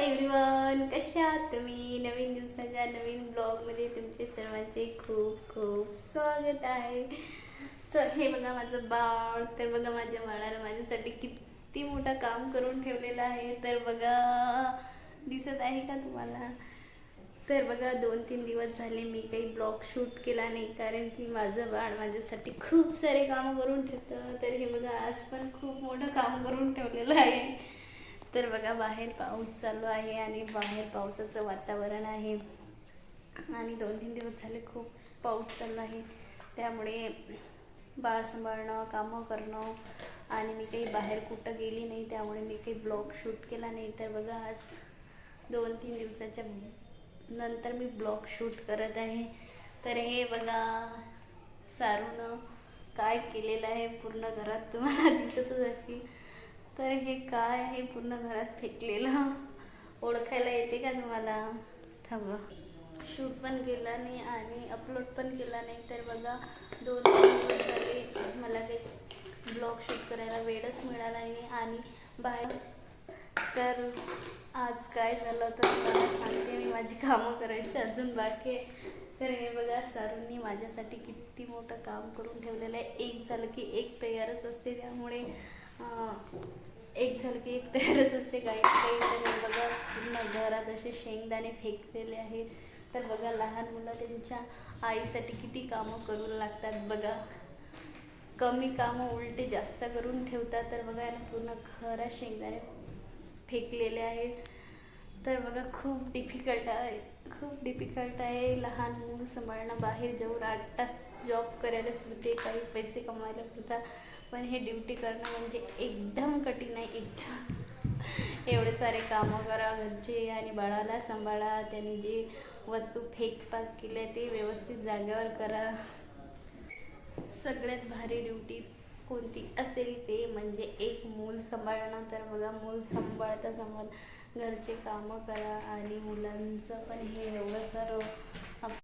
Everyone कसे आहात तुम्ही? नवीन दिवसाच्या नवीन ब्लॉगमध्ये तुमचे सर्वांचे खूप खूप स्वागत आहे. तर हे बघा माझं बाळ तर बघा माझ्या बाळाला माझ्यासाठी किती मोठं काम करून ठेवलेलं आहे. तर बघा दिसत आहे का तुम्हाला? तर बघा दोन तीन दिवस झाले मी काही ब्लॉग शूट केला नाही कारण की माझं बाळ माझ्यासाठी खूप सारे कामं करून ठेवतं. तर हे बघा आज पण खूप मोठं काम करून ठेवलेलं आहे. तर बघा बाहेर पाऊस चालू आहे आणि बाहेर पावसाचं वातावरण आहे. आणि दोन तीन दिवस झाले खूप पाऊस चालू आहे. त्यामुळे बाळ सांभाळणं कामं करणं आणि मी काही बाहेर कुठं गेली नाही त्यामुळे मी काही ब्लॉग शूट केला नाही. तर बघा आज दोन तीन दिवसाच्या नंतर मी ब्लॉग शूट करत आहे. तर हे बघा सारून काय केलेलं आहे पूर्ण घरात तुम्हाला दिसतच असेल. तर हे काय आहे पूर्ण घरात फेकलेलं? ओळखायला येते का तुम्हाला? थांबा. शूट पण केला नाही आणि अपलोड पण केला नाही तर बघा दोन तीन दिवस झाले मला काही ब्लॉग शूट करायला वेळच मिळाला नाही आणि बाहेर तर आज काय झालं तर मला सांगते मी माझी कामं करायची अजून बाकी आहे. तर हे बघा सरूंनी माझ्यासाठी किती मोठं काम करून ठेवलेलं आहे. एक झालं की एक तयारच असते त्यामुळे एक झालं की एक तयारच असते काही. काही तर बघा पूर्ण घरात असे शेंगदाणे फेकलेले आहे तर बघा लहान मुलं त्यांच्या आईसाठी किती कामं करू लागतात बघा. कमी कामं उलटे जास्त करून ठेवतात. तर बघा यानं पूर्ण खरा शेंगदाणे फेकलेले आहे तर बघा खूप डिफिकल्ट आहे. खूप डिफिकल्ट आहे लहान मूल सांभाळणं. बाहेर जाऊन आठ तास जॉब करायला पुरते काही पैसे कमवायला पुरता. पण हे ड्युटी करणं म्हणजे एकदम कठीण आहे. एकदम एवढे सारे कामं करा घरचे आणि बाळाला सांभाळा त्यांनी जे वस्तू फेकपाक केल्या ते व्यवस्थित जागेवर करा. सगळ्यात भारी ड्युटी कोणती असेल ते म्हणजे एक मूल सांभाळणं. तर बघा मूल सांभाळता सांभाळ घरचे कामं करा आणि मुलांचं पण हे एवढं सारं